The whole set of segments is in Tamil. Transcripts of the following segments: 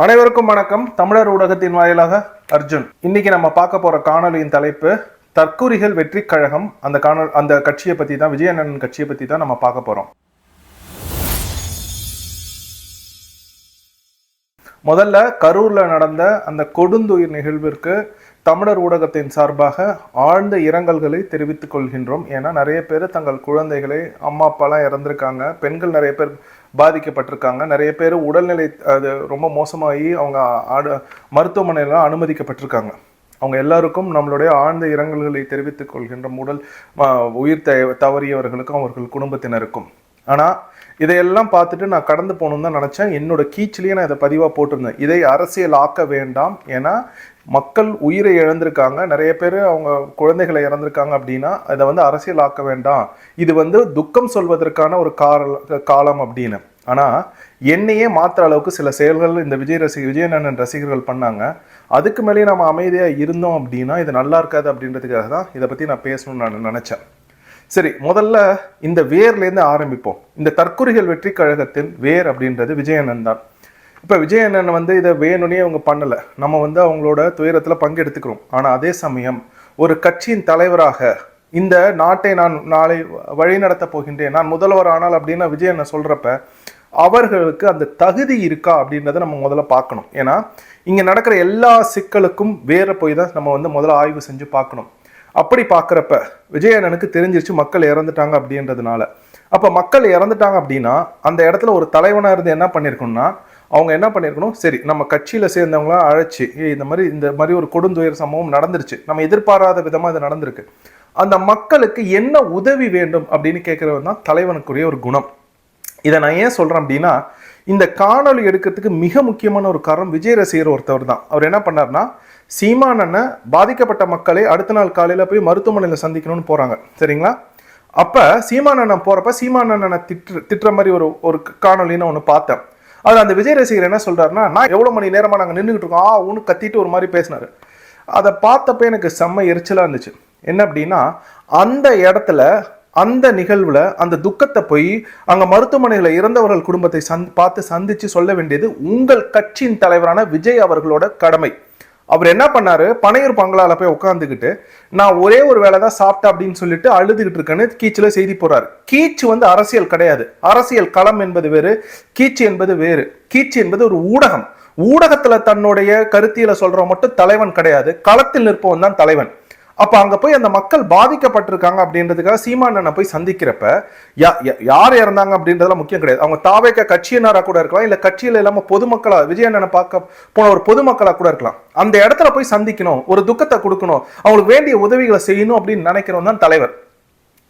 அனைவருக்கும் வணக்கம். தமிழர் ஊடகத்தின் வாயிலாக அர்ஜுன். இன்னைக்கு நம்ம பார்க்க போற காணொலியின் தலைப்பு தற்கூரிகள் வெற்றி கழகம். அந்த காணொ அந்த கட்சியை பத்தி தான் விஜயநந்தன் கட்சியை பத்தி தான் நம்ம பார்க்க போறோம். முதல்ல கரூர்ல நடந்த அந்த கொடுந்துயிர் நிகழ்விற்கு தமிழர் ஊடகத்தின் சார்பாக ஆழ்ந்த இரங்கல்களை தெரிவித்துக் கொள்கின்றோம். ஏன்னா நிறைய பேர் தங்கள் குழந்தைகளை அம்மா அப்பாலாம் இறந்திருக்காங்க. பெண்கள் நிறைய பேர் பாதிக்கப்பட்டிருக்காங்க. நிறைய பேர் உடல்நிலை அது ரொம்ப மோசமாகி அவங்க ஆடு மருத்துவமனையிலாம் அனுமதிக்கப்பட்டிருக்காங்க. அவங்க எல்லாருக்கும் நம்மளுடைய ஆழ்ந்த இரங்கல்களை தெரிவித்துக் கொள்கின்ற உடல் உயிர் த- தவறியவர்களுக்கும் அவர்கள் குடும்பத்தினருக்கும். ஆனால் இதையெல்லாம் பார்த்துட்டு நான் கடந்து போகணும்னு தான் நினச்சேன். என்னோட கீச்சிலேயே நான் இதை பதிவாக போட்டிருந்தேன். இதை அரசியல் ஆக்க வேண்டாம். ஏன்னா மக்கள் உயிரை இழந்திருக்காங்க. நிறைய பேர் அவங்க குழந்தைகளை இறந்திருக்காங்க அப்படின்னா அதை வந்து அரசியல் ஆக்க வேண்டாம். இது வந்து துக்கம் சொல்வதற்கான ஒரு கால காலம் அப்படின்னு. ஆனால் என்னையே மாற்றுற அளவுக்கு சில செயல்கள் இந்த விஜய் ரசி விஜயநந்தன் ரசிகர்கள் பண்ணாங்க. அதுக்கு மேலேயே நம்ம அமைதியாக இருந்தோம் அப்படின்னா இது நல்லா இருக்காது அப்படின்றதுக்காக தான் இதை பற்றி நான் பேசணும்னு நான் நினச்சேன். சரி முதல்ல இந்த வேர்லேருந்து ஆரம்பிப்போம். இந்த தற்குறிகள் வெற்றி கழகத்தின் வேர் அப்படின்றது விஜயண்ணன் இப்போ இப்போ விஜயண்ணன் வந்து இதை வேணும்னே அவங்க பண்ணலை. நம்ம வந்து அவங்களோட துயரத்தில் பங்கெடுத்துக்கிறோம். ஆனால் அதே சமயம் ஒரு கட்சியின் தலைவராக இந்த நாட்டை நான் நாளை வழிநடத்தப் போகின்றேன் நான் முதல்வர் ஆனால் அப்படின்னு விஜயண்ணன் சொல்கிறப்ப அவர்களுக்கு அந்த தகுதி இருக்கா அப்படின்றத நம்ம முதல்ல பார்க்கணும். ஏன்னா இங்கே நடக்கிற எல்லா சிக்கலுக்கும் வேற போய் தான் நம்ம வந்து முதல்ல ஆய்வு செஞ்சு பார்க்கணும். அப்படி பார்க்குறப்ப விஜயண்ணனுக்கு தெரிஞ்சிருச்சு மக்கள் இறந்துட்டாங்க அப்படின்றதுனால. அப்போ மக்கள் இறந்துட்டாங்க அப்படின்னா அந்த இடத்துல ஒரு தலைவனாக இருந்து என்ன பண்ணியிருக்கோம்னா அவங்க என்ன பண்ணியிருக்கணும் சரி நம்ம கட்சியில் சேர்ந்தவங்களாம் அழைச்சி இந்த மாதிரி இந்த மாதிரி ஒரு கொடுந்துயர் சம்பவம் நடந்துருச்சு. நம்ம எதிர்பாராத விதமாக இது நடந்திருக்கு. அந்த மக்களுக்கு என்ன உதவி வேண்டும் அப்படின்னு கேட்குறது தான் தலைவனுக்குரிய ஒரு குணம். இதை நான் ஏன் சொல்கிறேன் அப்படின்னா இந்த காணொளி எடுக்கிறதுக்கு மிக முக்கியமான ஒரு காரணம் விஜய் ரசிகர் ஒருத்தவர் தான். அவர் என்ன பண்ணார்னா சீமானனை பாதிக்கப்பட்ட மக்களை அடுத்த நாள் காலையில் போய் மருத்துவமனையில் சந்திக்கணும்னு போகிறாங்க சரிங்களா? அப்போ சீமானண்ணன் போகிறப்ப சீமானண்ணனை திட்டு திட்டுற மாதிரி ஒரு ஒரு காணொலின்னு ஒன்று பார்த்தேன். அதில் அந்த விஜய் ரசிகர் என்ன சொல்கிறாருன்னா நான் எவ்வளோ மணி நேரமாக நாங்கள் நின்றுக்கிட்டு இருக்கோம். ஆ உனக்கு கத்திட்டு ஒரு மாதிரி பேசினார். அதை பார்த்தப்ப எனக்கு செம்ம எரிச்சலாக இருந்துச்சு. என்ன அப்படின்னா அந்த இடத்துல அந்த நிகழ்வில் அந்த துக்கத்தை போய் அங்கே மருத்துவமனையில் இறந்தவர்கள் குடும்பத்தை சந் பார்த்து சந்தித்து சொல்ல வேண்டியது உங்கள் கட்சியின் தலைவரான விஜய் அவர்களோட கடமை. அவர் என்ன பண்ணாரு? பனையூர் பங்களால போய் உட்காந்துக்கிட்டு நான் ஒரே ஒரு வேலை தான் சாப்பிட்டேன் அப்படின்னு சொல்லிட்டு அழுதுகிட்டு இருக்கேன்னு கீச்சில் செய்தி போறாரு கீச்சு வந்து அரசியல் கிடையாது. அரசியல் களம் என்பது வேறு கீச்சு என்பது வேறு. கீச்சு என்பது ஒரு ஊடகம். ஊடகத்துல தன்னுடைய கருத்தியில சொல்றவன் மட்டும் தலைவன் கிடையாது. களத்தில் நிற்பவன் தான் தலைவன். அப்போ அங்கே போய் அந்த மக்கள் பாதிக்கப்பட்டிருக்காங்க அப்படின்றதுக்காக சீமானனை போய் சந்திக்கிறப்ப யா- யா- யார் இறந்தாங்க அப்படின்றதுலாம் முக்கியம் கிடையாது. அவங்க தாவேக்க கட்சியினராக கூட இருக்கலாம் இல்லை கட்சியில் இல்லாமல் பொதுமக்களாக விஜயண்ணனை பார்க்க போன ஒரு பொதுமக்களாக கூட இருக்கலாம். அந்த இடத்துல போய் சந்திக்கணும் ஒரு துக்கத்தை கொடுக்கணும் அவங்களுக்கு வேண்டிய உதவிகளை செய்யணும் அப்படின்னு நினைக்கிறவன் தான் தலைவர்.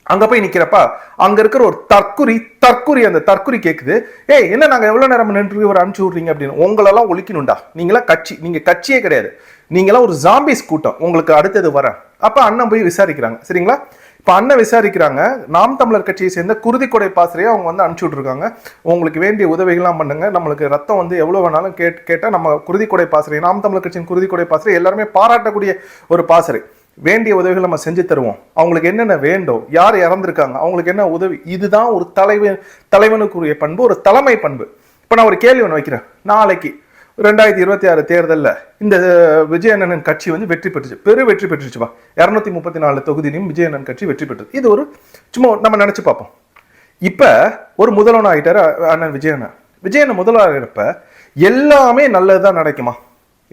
அங்க போய் நிக்கிறப்ப அங்க இருக்கிற ஒரு தற்குறி தற்குறி அந்த தற்குறி கேக்குது. ஏய் என்ன நாங்க எவ்வளவு நேரம் நின்று இவர் அனுப்பிச்சு விடுறீங்க? அப்படின்னு. உங்களெல்லாம் ஒழிக்கணும்டா. நீங்களாம் கட்சி. நீங்க கட்சியே கிடையாது. நீங்களாம் ஒரு ஜாம்பிஸ் கூட்டம். உங்களுக்கு அடுத்தது வரேன். அப்ப அண்ணன் போய் விசாரிக்கிறாங்க. சரிங்களா? இப்ப அண்ணன் விசாரிக்கிறாங்க. நாம் தமிழர் கட்சியை சேர்ந்த குருதிக்கொடை பாசறையை அவங்க வந்து அனுப்பிச்சு விட்ருக்காங்க உங்களுக்கு வேண்டிய உதவிகள்லாம் பண்ணுங்க. நம்மளுக்கு ரத்தம் வந்து எவ்வளவு வேணாலும் கேட் கேட்டா நம்ம குருதிக்கொடை பாசறை நாம் தமிழர் கட்சியின் குருதிக்கொடை பாசறை எல்லாருமே பாராட்டக்கூடிய ஒரு பாசறை. வேண்டிய உதவிகள் நம்ம செஞ்சு தருவோம். அவங்களுக்கு என்னென்ன வேண்டும் யார் இறந்துருக்காங்க அவங்களுக்கு என்ன உதவி இதுதான் ஒரு தலைவன் தலைவனுக்குரிய பண்பு ஒரு தலைமை பண்பு. இப்போ நான் ஒரு கேள்வி ஒன்று வைக்கிறேன். நாளைக்கு ரெண்டாயிரத்தி இருபத்தி ஆறு தேர்தலில் இந்த விஜயண்ணன் கட்சி வந்து வெற்றி பெற்றுச்சு. பெரு வெற்றி பெற்றுச்சுப்பா இரநூத்தி முப்பத்தி நாலு தொகுதியிலையும் விஜயண்ணன் கட்சி வெற்றி பெற்றது. இது ஒரு சும்மா நம்ம நினச்சி பார்ப்போம். இப்போ ஒரு முதல்வன் ஆகிட்டார் அண்ணன் விஜயண்ணன். விஜயண்ணன் முதல்வராகிறப்ப எல்லாமே நல்லதுதான் நடக்குமா?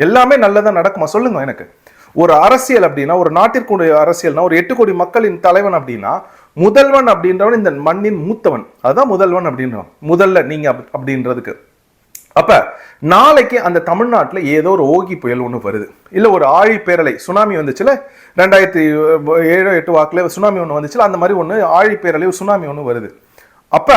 எல்லாமே நல்லதாக நடக்குமா? சொல்லுங்க எனக்கு. ஒரு அரசியல் அப்படின்னா ஒரு நாட்டிற்குடைய அரசியல்னா ஒரு எட்டு கோடி மக்களின் தலைவன் அப்படின்னா முதல்வன் அப்படின்றவன் இந்த மண்ணின் மூத்தவன். அதுதான் முதல்வன் அப்படின்றவன். முதல்ல நீங்க அப்- அப்படின்றதுக்கு. அப்ப நாளைக்கு அந்த தமிழ்நாட்டில் ஏதோ ஒரு ஓகி புயல் ஒன்று வருது. இல்லை ஒரு ஆழி பேரலை சுனாமி வந்துச்சுல ரெண்டாயிரத்தி ஏழு எட்டு வாக்கில் சுனாமி ஒன்று வந்துச்சுல அந்த மாதிரி ஒன்று ஆழி பேரலை ஒரு சுனாமி ஒன்று வருது. அப்ப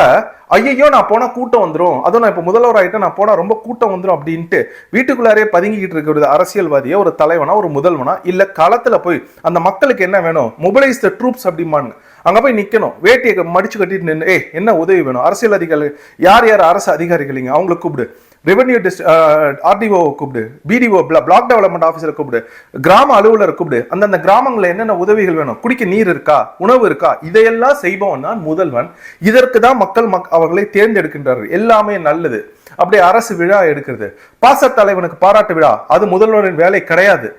ஐயையோ நான் போனா கூட்டம் வந்துரும். அதுவும் நான் இப்ப முதல்வர் ஆகிட்டேன் நான் போனா ரொம்ப கூட்டம் வந்துரும் அப்படின்ட்டு வீட்டுக்குள்ளாரே பதுங்கிக்கிட்டு இருக்கிறது அரசியல்வாதியை அரசியல்வாதியா ஒரு தலைவனா ஒரு முதல்வனா இல்ல களத்துல போய் அந்த மக்களுக்கு என்ன வேணும்? மொபைலைஸ் த ட்ரூப்ஸ் அப்படிம்பாங்க அங்கே போய் நிற்கணும் வேட்டியை மடிச்சு கட்டிட்டு நின்று ஏய் என்ன உதவி வேணும்? அரசியல் அதிகாரி யார் யார் அரசு அதிகாரிகள் இங்க? அவங்களை கூப்பிடு. ரெவென்யூ டிஸ்ட் ஆர்டிஓ கூப்பிடு. பிடிஓ பிளாக் டெவலப்மெண்ட் ஆஃபீஸரை கூப்பிடு. கிராம அலுவலர் கூப்பிடு. அந்தந்த கிராமங்களில் என்னென்ன உதவிகள் வேணும்? குடிக்க நீர் இருக்கா? உணவு இருக்கா? இதையெல்லாம் செய்பவன் தான் முதல்வன். இதற்கு தான் மக்கள் மக் அவர்களை தேர்ந்தெடுக்கின்றார்கள். எல்லாமே நல்லது. அப்படியே அரசு விழா எடுக்கிறது. பாச தலைவனுக்கு பாராட்டு விழா. அது முதல்வரின் வேலை கிடையாது.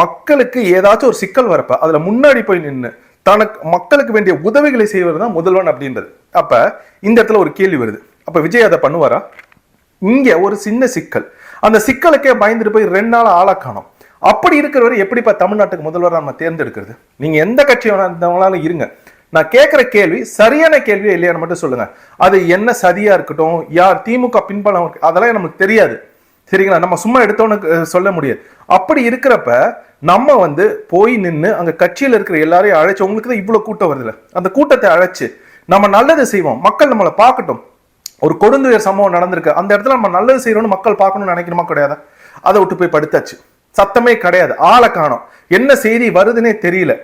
மக்களுக்கு ஏதாச்சும் ஒரு சிக்கல் வரப்ப அதில் முன்னாடி போய் நின்று தனக்கு மக்களுக்கு வேண்டிய உதவிகளை செய்வது தான் முதல்வன் அப்படின்றது. அப்ப இந்த இடத்துல ஒரு கேள்வி வருது. அப்ப விஜய் அதை பண்ணுவாரா? இங்கே ஒரு சின்ன சிக்கல். அந்த சிக்கலுக்கே பயந்துட்டு போய் ரெண்டு நாள் ஆளா காணும். அப்படி இருக்கிறவர் எப்படிப்பா தமிழ்நாட்டுக்கு முதல்வர் நம்ம தேர்ந்தெடுக்கிறது? நீங்க எந்த கட்சி வேணாலும் இருங்க. நான் கேட்குற கேள்வி சரியான கேள்வியே இல்லையான்னு மட்டும் சொல்லுங்க. அது என்ன சதியா இருக்கட்டும் யார் திமுக பின்பலம் அதெல்லாம் நமக்கு தெரியாது. சரிங்களா? நம்ம சும்மா எடுத்தோன்னு சொல்ல முடியாது. அப்படி இருக்கிறப்ப நம்ம வந்து போய் நின்று அங்க கட்சியில இருக்கிற எல்லாரையும் அழைச்சு உங்களுக்கு தான் இவ்வளவு கூட்டம் வருதுல்ல அந்த கூட்டத்தை அழைச்சு நம்ம நல்லது செய்வோம். மக்கள் நம்மளை பார்க்கட்டும். ஒரு கொடுந்துயர் சம்பவம் நடந்திருக்கு. அந்த இடத்துல நம்ம நல்லது செய்யணும்னு மக்கள் பார்க்கணும்னு நினைக்கணுமா கிடையாது? அதை விட்டு போய் படுத்தாச்சு. சத்தமே கிடையாது. ஆளை காணும். என்ன செய்தி வருதுன்னே தெரியல.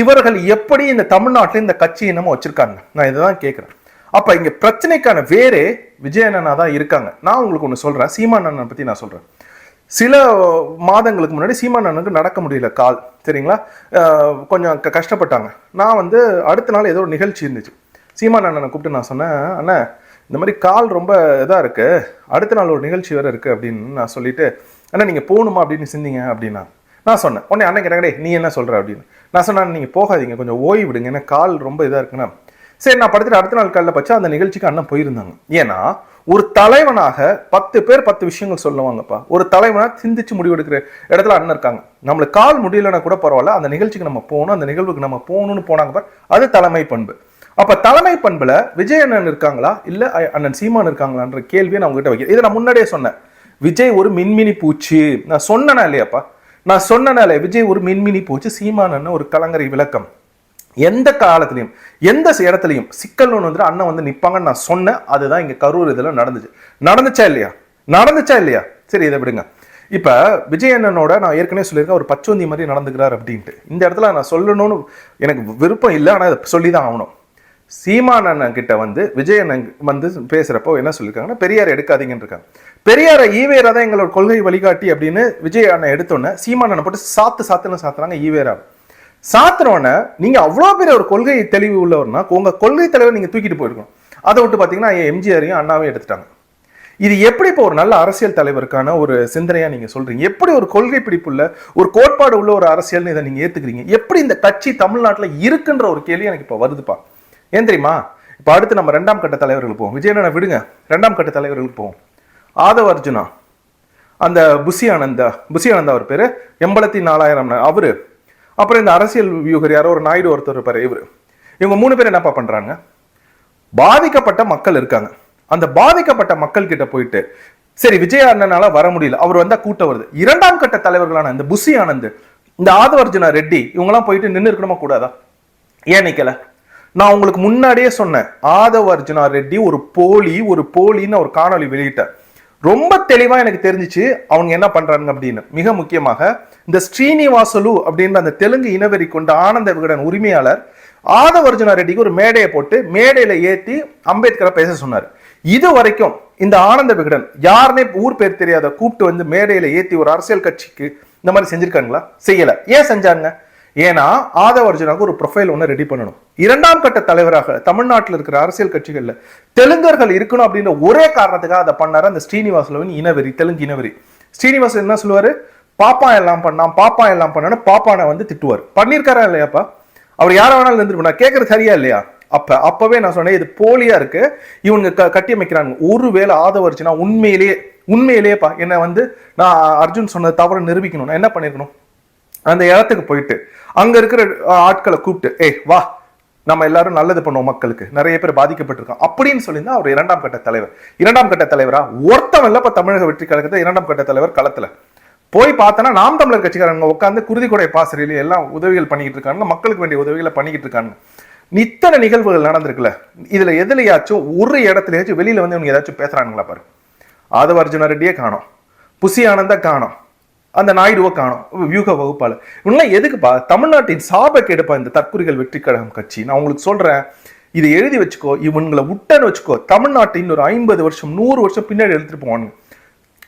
இவர்கள் எப்படி இந்த தமிழ்நாட்டில் இந்த கட்சியை நம்ம வச்சிருக்காங்க? நான் இதை தான் கேட்குறேன் அப்ப இங்க பிரச்சனைக்கான வேறே விஜயண்ணனா தான் இருக்காங்க. நான் உங்களுக்கு ஒன்று சொல்றேன். சீமான் அண்ணன் பத்தி நான் சொல்றேன். சில மாதங்களுக்கு முன்னாடி சீமான் அண்ணனுக்கு நடக்க முடியல கால் சரிங்களா? கொஞ்சம் க- கஷ்டப்பட்டாங்க. நான் வந்து அடுத்த நாள் ஏதோ ஒரு நிகழ்ச்சி இருந்துச்சு. சீமான் அண்ணனை கூப்பிட்டு நான் சொன்னேன் அண்ணா இந்த மாதிரி கால் ரொம்ப இதாக இருக்குது அடுத்த நாள் ஒரு நிகழ்ச்சி வேறு இருக்குது அப்படின்னு நான் சொல்லிட்டு அண்ணா நீங்கள் போகணுமா அப்படின்னு சிந்திங்க அப்படின்னா நான் சொன்னேன். உடனே அண்ணன் கேட்டாங்க நீ என்ன சொல்கிற அப்படின்னு. நான் சொன்னேன் நீங்கள் போகாதீங்க. கொஞ்சம் ஓய்வு விடுங்க. ஏன்னா கால் ரொம்ப இதாக இருக்குண்ணா சரி நான் படுத்துட்டு அடுத்த நாள் காலையில் பச்சா அந்த நிகழ்ச்சிக்கு அண்ணன் போயிருந்தாங்க. ஏன்னா ஒரு தலைவனாக பத்து பேர் பத்து விஷயங்கள் சொல்லுவாங்கப்பா. ஒரு தலைவனாக சிந்திச்சு முடிவெடுக்கிற இடத்துல அண்ணன் இருக்காங்க. நம்மளுக்கு கால் முடியலன்னா கூட பரவாயில்ல அந்த நிகழ்ச்சிக்கு நம்ம போகணும் அந்த நிகழ்வுக்கு நம்ம போகணும்னு போனாங்க பார் அது தலைமை பண்பு. அப்ப தலைமை பண்புல விஜய் அண்ணன் இருக்காங்களா? இல்ல அண்ணன் சீமான் இருக்காங்களான்ற கேள்வியை நான் உங்ககிட்ட வைக்கிறேன். இதை நான் முன்னாடியே சொன்னேன். விஜய் ஒரு மின்மினி பூச்சி. நான் சொன்னேன்னா இல்லையாப்பா? நான் சொன்னனால இல்லையா? விஜய் ஒரு மின்மினி பூச்சி சீமான் ஒரு கலங்கரை விளக்கம். எந்த காலத்துலையும் எந்த இடத்துலையும் சிக்கல் ஒன்று வந்துட்டு அண்ணன் வந்து நிற்பாங்கன்னு நான் சொன்னேன். அதுதான் இங்கே கரூர் இதில் நடந்துச்சு. நடந்துச்சா இல்லையா? நடந்துச்சா இல்லையா? சரி இதை விடுங்க. இப்போ விஜய் அண்ணனோட நான் ஏற்கனவே சொல்லியிருக்கேன் ஒரு பச்சோந்தி மாதிரி நடந்துக்கிறார் அப்படின்ட்டு. இந்த இடத்துல நான் சொல்லணும்னு எனக்கு விருப்பம் இல்லை ஆனால் அதை சொல்லி தான் ஆகணும். சீமான் அண்ணன் கிட்ட வந்து விஜய் அண்ணன் வந்து பேசுகிறப்போ என்ன சொல்லியிருக்காங்கன்னா பெரியார் எடுக்காதீங்கன்னு இருக்காங்க. பெரியாரை ஈவேரா தான் எங்களோட கொள்கை வழிகாட்டி அப்படின்னு விஜய் அண்ணன் எடுத்தோன்னே சீமான் அண்ணன் போட்டு சாத்து சாத்துன்னு சாத்துறாங்க ஈவேரா. சாத்துறோன்னே நீங்கள் அவ்வளோ பெரிய ஒரு கொள்கை தெளிவு உள்ளவர்னா உங்கள் கொள்கை தலைவர் நீங்கள் தூக்கிட்டு போயிருக்கணும். அதை விட்டு பார்த்தீங்கன்னா எம்ஜிஆரையும் அண்ணாவையும் எடுத்துட்டாங்க. இது எப்படி இப்போ ஒரு நல்ல அரசியல் தலைவருக்கான ஒரு சிந்தனையாக நீங்கள் சொல்கிறீங்க எப்படி ஒரு கொள்கை பிடிப்புள்ள ஒரு கோட்பாடு உள்ள ஒரு அரசியல்னு இதை நீங்கள் ஏற்றுக்கிறீங்க எப்படி இந்த கட்சி தமிழ்நாட்டில் இருக்குன்ற ஒரு கேள்வி எனக்கு இப்போ வருதுப்பா. ஏன் தெரியுமா? இப்போ அடுத்து நம்ம ரெண்டாம் கட்ட தலைவர்கள் போவோம். விஜயனனை விடுங்க. ரெண்டாம் கட்ட தலைவர்களுக்கு போவோம். ஆதவ அர்ஜுனா அந்த புசி ஆனந்தா புசி ஆனந்தா அவர் பேர் எண்பத்தி நாலாயிரம் அவர். அப்புறம் இந்த அரசியல் வியூகர் யாரோ ஒரு நாயுடு ஒருத்தர் இருப்பார் இவரு. இவங்க மூணு பேர் என்னப்பா பண்ணுறாங்க பாதிக்கப்பட்ட மக்கள் இருக்காங்க. அந்த பாதிக்கப்பட்ட மக்கள் கிட்ட போயிட்டு சரி விஜய் அண்ணனால வர முடியல அவர் வந்தா கூட்டம் வருது. இரண்டாம் கட்ட தலைவர்களான இந்த புசி ஆனந்த் இந்த ஆதவர்ஜுனா ரெட்டி இவங்கெல்லாம் போயிட்டு நின்று இருக்கணுமா கூடாதா? ஏன் நிக்கல? நான் உங்களுக்கு முன்னாடியே சொன்னேன் ஆதவர்ஜுனா ரெட்டி ஒரு போலி ஒரு போலின்னு ஒரு காணொளி வெளியிட்டார். ரொம்ப தெளிவாக எனக்கு தெரிஞ்சிச்சு அவங்க என்ன பண்ணுறாங்க அப்படின்னு. மிக முக்கியமாக இந்த ஸ்ரீனிவாசலு அப்படின்ற அந்த தெலுங்கு இனவெறி கொண்ட ஆனந்த விகடன் உரிமையாளர் ஆதவர்ஜுனா ரெட்டிக்கு ஒரு மேடையை போட்டு மேடையில் ஏற்றி அம்பேத்கரை பேச சொன்னார். இது வரைக்கும் இந்த ஆனந்த விகடன் யாருனே ஊர் பேர் தெரியாத கூப்பிட்டு வந்து மேடையில் ஏற்றி ஒரு அரசியல் கட்சிக்கு இந்த மாதிரி செஞ்சுருக்காங்களா? செய்யலை. ஏன் செஞ்சாங்க? ஏன்னா ஆதவ அர்ஜுனாவுக்கு ஒரு ப்ரொஃபைல் ஒன்று ரெடி பண்ணணும். இரண்டாம் கட்ட தலைவராக தமிழ்நாட்டில் இருக்கிற அரசியல் கட்சிகளில் தெலுங்கர்கள் இருக்கணும் அப்படின்ற ஒரே காரணத்துக்காக அதை பண்ணார் அந்த ஸ்ரீனிவாசலவன் இனவெறி தெலுங்கு இனவெறி. ஸ்ரீனிவாசன் என்ன சொல்லுவார்? பாப்பா எல்லாம் பண்ணான் பாப்பா எல்லாம் பண்ணான்னு பாப்பானை வந்து திட்டுவார். பண்ணியிருக்காரா இல்லையாப்பா? அவர் யாரை வேணாலும் இருந்துட்டு நான் கேட்கறது சரியா இல்லையா? அப்ப அப்பவே நான் சொன்னேன் இது போலியா இருக்கு? இவங்க க- கட்டி அமைக்கிறாங்க ஒருவேளை ஆதவர்ச்சுனா உண்மையிலேயே உண்மையிலேயேப்பா என்னை வந்து நான் அர்ஜுன் சொன்னது தவறு நிரூபிக்கணும். நான் என்ன பண்ணிருக்கணும்? அந்த இடத்துக்கு போயிட்டு அங்க இருக்கிற ஆட்களை கூப்பிட்டு ஏய் வா நம்ம எல்லாரும் நல்லது பண்ணுவோம் மக்களுக்கு. நிறைய பேர் பாதிக்கப்பட்டிருக்கோம் அப்படின்னு சொல்லியிருந்தா அவர் இரண்டாம் கட்ட தலைவர். இரண்டாம் கட்ட தலைவரா? ஒருத்தவன் இப்ப தமிழக வெற்றி கழகத்தை இரண்டாம் கட்ட தலைவர் களத்துல. போய் பார்த்தனா நாம் தமிழர் கட்சிக்காரங்க உட்காந்து குருதிக்கொடை பாசறையில எல்லாம் உதவிகள் பண்ணிக்கிட்டு இருக்காங்க. மக்களுக்கு வேண்டிய உதவிகளை பண்ணிக்கிட்டு இருக்காங்க. இத்தனை நிகழ்வுகள் நடந்திருக்குல்ல இதுல எதுலயாச்சும் ஒரு இடத்துலயாச்சும் வெளியில வந்து இவங்க ஏதாச்சும் பேசுறானுங்களா பாரு. ஆதவ அர்ஜுன ரெட்டியே காணும். புசி ஆனந்தா காணோம். அந்த நாயுடுவை காணும். வியூக வகுப்பால் இவங்களாம் எதுக்குப்பா? தமிழ்நாட்டின் சாப கெடுப்பா இந்த தற்குறிகள் வெற்றி கழகம் கட்சி. நான் உங்களுக்கு சொல்றேன். இதை எழுதி வச்சுக்கோ இவங்களை விட்டன்னு வச்சுக்கோ. தமிழ்நாட்டின் ஒரு ஐம்பது வருஷம் நூறு வருஷம் பின்னாடி எடுத்துட்டு போவானுங்க.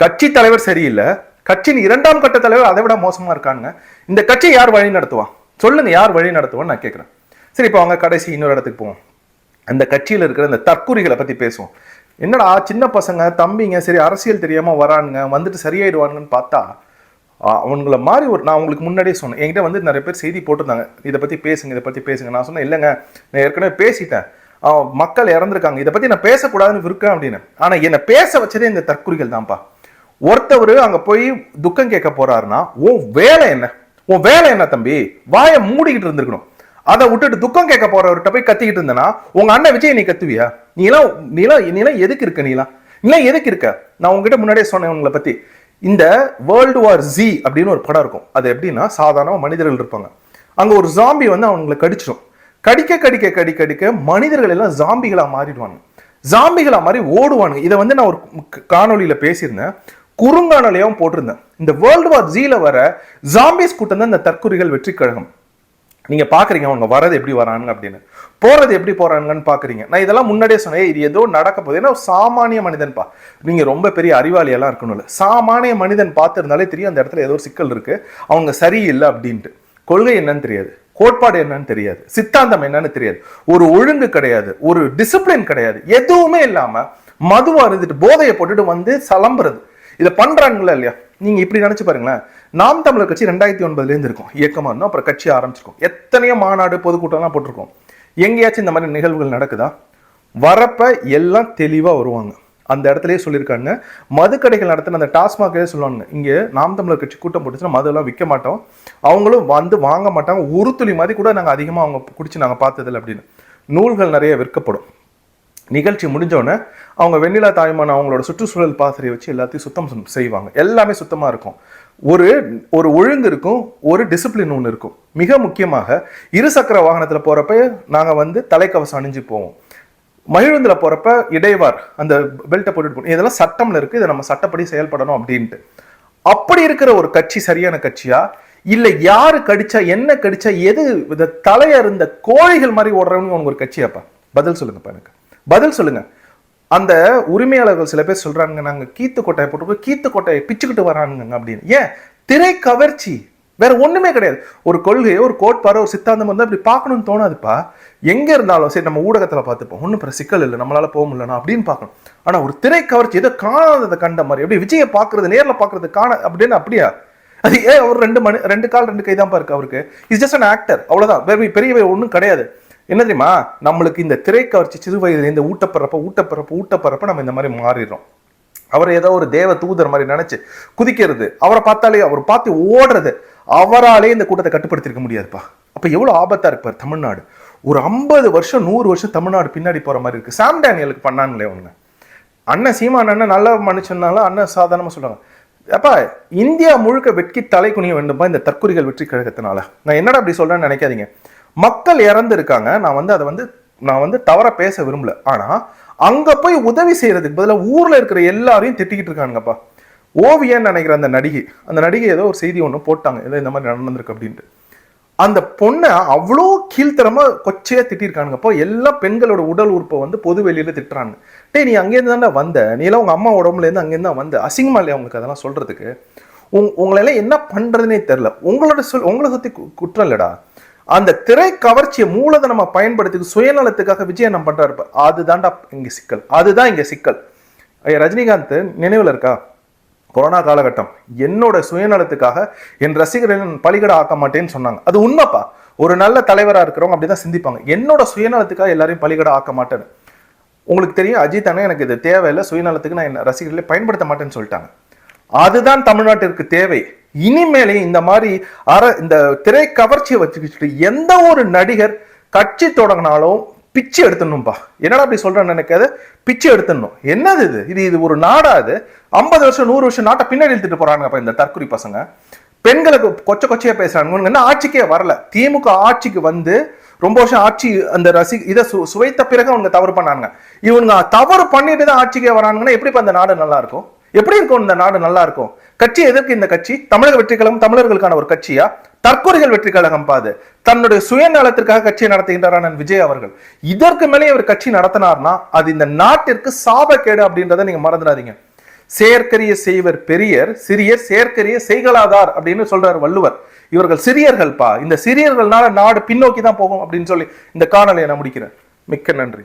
கட்சி தலைவர் சரியில்லை. கட்சியின் இரண்டாம் கட்ட தலைவர் அதை விட மோசமா இருக்காங்க இந்த கட்சியை யார் வழி நடத்துவா? சொல்லுங்க யார் வழி நடத்துவான்னு நான் கேட்குறேன் சரி இப்போ அவங்க கடைசி இன்னொரு இடத்துக்கு போவோம். அந்த கட்சியில் இருக்கிற அந்த தற்குறிகளை பத்தி பேசுவோம். என்னடா சின்ன பசங்க தம்பிங்க சரி அரசியல் தெரியாம வரானுங்க வந்துட்டு சரியாயிடுவானுங்கன்னு பார்த்தா அவங்கள மாதிரி ஒரு நான் உங்களுக்கு முன்னாடியே சொன்னேன். என்கிட்ட வந்து நிறைய பேர் செய்தி போட்டிருந்தாங்க. இதை பற்றி பேசுங்க இதை பற்றி பேசுங்க. நான் சொன்னேன் இல்லைங்க நான் ஏற்கனவே பேசிட்டேன். மக்கள் இறந்துருக்காங்க. இதை பற்றி நான் பேசக்கூடாதுன்னு இருக்கேன் அப்படின்னு. ஆனால் என்னை பேச வச்சதே இந்த தற்குறிகள் தான்ப்பா. ஒருத்தவர் அங்கே போய் துக்கம் கேட்க போறாருன்னா உன் வேலை என்ன? உன் வேலை என்ன தம்பி? வாயை மூடிக்கிட்டு இருந்திருக்கணும். அதை விட்டுட்டு துக்கம் கேட்க போறவர்கிட்ட போய் கத்திக்கிட்டு இருந்தனா உங்க அண்ணன் விஜய் நீ கத்துவியா? நீலாம் நீலாம் நீலாம் எதுக்கு இருக்க நீலாம்? நீலாம் எதுக்கு இருக்க? நான் உங்ககிட்ட முன்னாடியே சொன்னேன் உங்களை பத்தி. இந்த வேர்ல்டு வார் ஜி அப்படின்னு ஒரு படம் இருக்கும். அது எப்படின்னா சாதாரண மனிதர்கள் இருப்பாங்க. அங்க ஒரு ஜாம்பி வந்து அவங்களை கடிச்சிடும் கடிக்க கடிக்க கடி கடிக்க மனிதர்கள் எல்லாம் ஜாம்பிகளா மாறிடுவாங்க. ஜாம்பிகளா மாதிரி ஓடுவானுங்க. இதை வந்து நான் ஒரு காணொலியில் பேசியிருந்தேன். குறுங்காணொலியாவும் போட்டிருந்தேன். இந்த வேர்ல்டு வார் ஜியில் வர ஜாம்பிஸ் கூட்டம் தான் இந்த தற்கொலைகள் வெற்றி கழகம் நீங்கள் பார்க்குறீங்க அவங்க வரது எப்படி வராங்க அப்படின்னு. போகிறது எப்படி போகிறாங்கன்னு பார்க்குறீங்க நான் இதெல்லாம் முன்னாடியே சொன்னேன் இது ஏதோ நடக்க போகுது. ஏன்னா சாமானிய மனிதன்பா. நீங்கள் ரொம்ப பெரிய அறிவாளியெல்லாம் இருக்கணும்ல. சாமானிய மனிதன் பார்த்துருந்தாலே தெரியும் அந்த இடத்துல ஏதோ ஒரு சிக்கல் இருக்குது அவங்க சரியில்லை அப்படின்ட்டு. கொள்கை என்னன்னு தெரியாது. கோட்பாடு என்னன்னு தெரியாது. சித்தாந்தம் என்னன்னு தெரியாது. ஒரு ஒழுங்கு கிடையாது. ஒரு டிசிப்ளின் கிடையாது. எதுவுமே இல்லாமல் மதுவாக இருந்துட்டு போதையை போட்டுட்டு வந்து சலம்புறது. இதை பண்ணுறாங்களா இல்லையா? நீங்கள் இப்படி நினச்சி பாருங்களேன். நாம் தமிழர் கட்சி ரெண்டாயிரத்தி ஒன்பதுலேருந்து இருக்கும் இயக்கமாக இருந்தோம் அப்புறம் கட்சி ஆரம்பிச்சிருக்கோம். எத்தனையோ மாநாடு பொதுக்கூட்டம்லாம் போட்டிருக்கோம். எங்கேயாச்சும் இந்த மாதிரி நிகழ்வுகள் நடக்குதா? வரப்ப எல்லாம் தெளிவாக வருவாங்க. அந்த இடத்துலயே சொல்லியிருக்காங்க. மதுக்கடைகள் நடத்தின அந்த டாஸ்மாகே சொல்லுவாங்க இங்கே நாம் தமிழர் கட்சி கூட்டம் போட்டுச்சுன்னா மதுலாம் விற்க மாட்டோம். அவங்களும் வந்து வாங்க மாட்டாங்க. ஒரு துளி மாதிரி கூட நாங்கள் அதிகமாக அவங்க குடிச்சு நாங்கள் பார்த்ததில்ல அப்படின்னு. நூல்கள் நிறைய விற்கப்படும். நிகழ்ச்சி முடிஞ்சோடனே அவங்க வெண்ணிலா தாய்மான அவங்களோட சுற்றுச்சூழல் பாசறையை வச்சு எல்லாத்தையும் சுத்தம் செய்வாங்க. எல்லாமே சுத்தமாக இருக்கும். ஒரு ஒரு ஒழுங்கு இருக்கும் ஒரு டிசிப்ளின் ஒன்று இருக்கும். மிக முக்கியமாக இருசக்கர வாகனத்தில் போகிறப்ப நாங்கள் வந்து தலைக்கவசம் அணிஞ்சு போவோம். மகிழுந்துல போகிறப்ப இடைவார் அந்த பெல்ட்டை போட்டுட்டு போகணும் இதெல்லாம் சட்டம்ல இருக்குது இதை நம்ம சட்டப்படி செயல்படணும் அப்படின்ட்டு. அப்படி இருக்கிற ஒரு கட்சி சரியான கட்சியா? இல்லை யார் கடிச்சா என்ன கடிச்சா எது இந்த தலையறுந்த கோழிகள் மாதிரி ஓடுறவங்க உனக்கு ஒரு கட்சியாப்பா? பதில் சொல்லுங்கப்பா எனக்கு. பதில் சொல்லுங்க. அந்த உரிமையாளர்கள் சில பேர் சொல்றாங்க நாங்க கீத்து கொட்டையை போட்டு கீத்து கொட்டையை பிச்சுக்கிட்டு வரானுங்க அப்படின்னு. ஏன்? திரை கவர்ச்சி. வேற ஒண்ணுமே கிடையாது. ஒரு கொள்கை ஒரு கோட்பாடு ஒரு சித்தாந்தம் வந்து அப்படி பார்க்கணும்னு தோணாதுப்பா. எங்க இருந்தாலும் சரி நம்ம ஊடகத்துல பார்த்துப்போம். ஒன்றும் பிற சிக்கல் இல்லை. நம்மளால போக முடியலனா அப்படின்னு பார்க்கணும். ஆனா ஒரு திரை கவர்ச்சி ஏதோ காணாததை கண்ட மாதிரி எப்படி விஜயை பாக்குறது நேர்ல பாக்குறது காண அப்படின்னு அப்படியா? அது ஏன் அவர் ரெண்டு மணி ரெண்டு கால் ரெண்டு கை தான் இருக்கு அவருக்கு. இஸ் ஜஸ்ட் அன் ஆக்டர் அவ்வளவுதான். வேற பெரிய ஒன்றும் கிடையாது. என்ன தெரியுமா? நம்மளுக்கு இந்த திரை கவர்ச்சி சிறு வயதுலேருந்து ஊட்டப்படுறப்ப ஊட்டப்படுறப்ப ஊட்டப்படுறப்ப நம்ம இந்த மாதிரி மாறிடுறோம். அவர் ஏதோ ஒரு தேவ தூதர் மாதிரி நினைச்சு குதிக்கிறது அவரை பார்த்தாலே அவர் பார்த்து ஓடுறது அவராலே இந்த கூட்டத்தை கட்டுப்படுத்திருக்க முடியாதுப்பா. அப்போ எவ்வளோ ஆபத்தாக இருப்பார் தமிழ்நாடு. ஒரு ஐம்பது வருஷம் நூறு வருஷம் தமிழ்நாடு பின்னாடி போகிற மாதிரி இருக்கு. சாம் டேனியலுக்கு பண்ணாங்களே அவங்க அண்ணன் சீமான் அண்ணன் நல்ல மனுஷன்னாலும் அண்ணன் சாதாரணமாக சொல்லுவாங்க அப்பா இந்தியா முழுக்க வெட்கி தலை குனிய வேண்டுமா இந்த தற்கொலைகள் வெற்றி கழகத்தினால. நான் என்னடா அப்படி சொல்கிறேன்னு நினைக்காதீங்க. மக்கள் இறந்து இருக்காங்க நான் வந்து அதை வந்து நான் வந்து தவற பேச விரும்பல. ஆனா அங்க போய் உதவி செய்யறதுக்கு பதிலாக ஊர்ல இருக்கிற எல்லாரையும் திட்டிக்கிட்டு இருக்கானுங்கப்பா. ஓவியன்னு நினைக்கிற அந்த நடிகை அந்த நடிகை ஏதோ ஒரு செய்தி ஒன்று போட்டாங்க. ஏதோ இந்த மாதிரி நடந்திருக்கு அப்படின்ட்டு. அந்த பொண்ணை அவ்வளோ கீழ்த்தரமா கொச்சையா திட்டிருக்கானுங்கப்போ. எல்லா பெண்களோட உடல் உறுப்பை வந்து பொது வெளியில திட்டுறாங்க. டே நீ அங்கேருந்து தானே வந்த? நீ எல்லாம் உங்க அம்மா உடம்புல இருந்து அங்கேருந்து தான் வந்த? அசிங்கமா இல்லையா உங்களுக்கு அதெல்லாம் சொல்றதுக்கு? உங் உங்களெல்லாம் என்ன பண்றதுனே தெரில உங்களோட சொல் உங்களை சுத்தி கு- குற்றம் இல்லடா. அந்த திரை கவர்ச்சியை மூலதனமா பயன்படுத்தி சுயநலத்துக்காக விஜய் நம்ம பண்றாரு அதுதான்டா இங்க சிக்கல். அதுதான் இங்க சிக்கல். ஐயா ரஜினிகாந்த் நினைவில் இருக்கா? கொரோனா காலகட்டம். என்னோட சுயநலத்துக்காக என் ரசிகர்கள் நான் பலிகடை ஆக்க மாட்டேன்னு சொன்னாங்க. அது உண்மைப்பா. ஒரு நல்ல தலைவராக இருக்கிறவங்க அப்படிதான் சிந்திப்பாங்க. என்னோட சுயநலத்துக்காக எல்லாரையும் பலிகடை ஆக்க மாட்டேன்னு. உங்களுக்கு தெரியும் அஜித் அண்ணா எனக்கு இது தேவையில்லை. சுயநலத்துக்கு நான் என் ரசிகர்களை பயன்படுத்த மாட்டேன்னு சொல்லிட்டாங்க. அதுதான் தமிழ்நாட்டிற்கு தேவை. இனிமேலே இந்த மாதிரி அற இந்த திரை கவர்ச்சியை வச்சுக்கிட்டு எந்த ஒரு நடிகர் கட்சி தொடங்கினாலும் பிச்சு எடுத்துடணும்பா. என்னடா அப்படி சொல்கிறேன்னு நினைக்காது? பிச்சு எடுத்துடணும். என்னது இது? இது இது ஒரு நாடா இது? ஐம்பது வருஷம் நூறு வருஷம் நாட்டை பின்னாடி இழுத்துட்டு போகிறாங்கப்பா இந்த தற்குறி பசங்க. பெண்களுக்கு கொச்ச கொச்சையாக பேசுகிறாங்க என்ன ஆட்சிக்கே வரல. திமுக ஆட்சிக்கு வந்து ரொம்ப வருஷம் ஆட்சி அந்த ரசி இதை சு சுவைத்த பிறகு அவங்க தவறு பண்ணாங்க இவங்க தவறு பண்ணிட்டு தான் ஆட்சிக்கே வரானுங்கன்னா எப்படிப்பா அந்த நாடு நல்லா இருக்கும்? எப்படி இருக்கும் இந்த நாடு நல்லா இருக்கும்? கட்சி எதற்கு இந்த கட்சி? தமிழக வெற்றி கழகம் தமிழர்களுக்கான ஒரு கட்சியா? தற்கொலைகள் வெற்றி கழகம் பாது. தன்னுடைய சுயநலத்திற்காக கட்சியை நடத்துகின்றாரான விஜய் அவர்கள். இதற்கு மேலே இவர் கட்சி நடத்தினார்னா அது இந்த நாட்டிற்கு சாபக்கேடு அப்படின்றத நீங்க மறந்துடாதீங்க. செயற்கரிய செய்வர் பெரியர் சிறியர் செயற்கரிய செய்கலாதார் அப்படின்னு சொல்றாரு வள்ளுவர். இவர்கள் சிறியர்கள்ப்பா. இந்த சிறியர்கள்னால நாடு பின்னோக்கி தான் போகும் அப்படின்னு சொல்லி இந்த காணொலியை நான் முடிக்கிறேன். மிக்க நன்றி.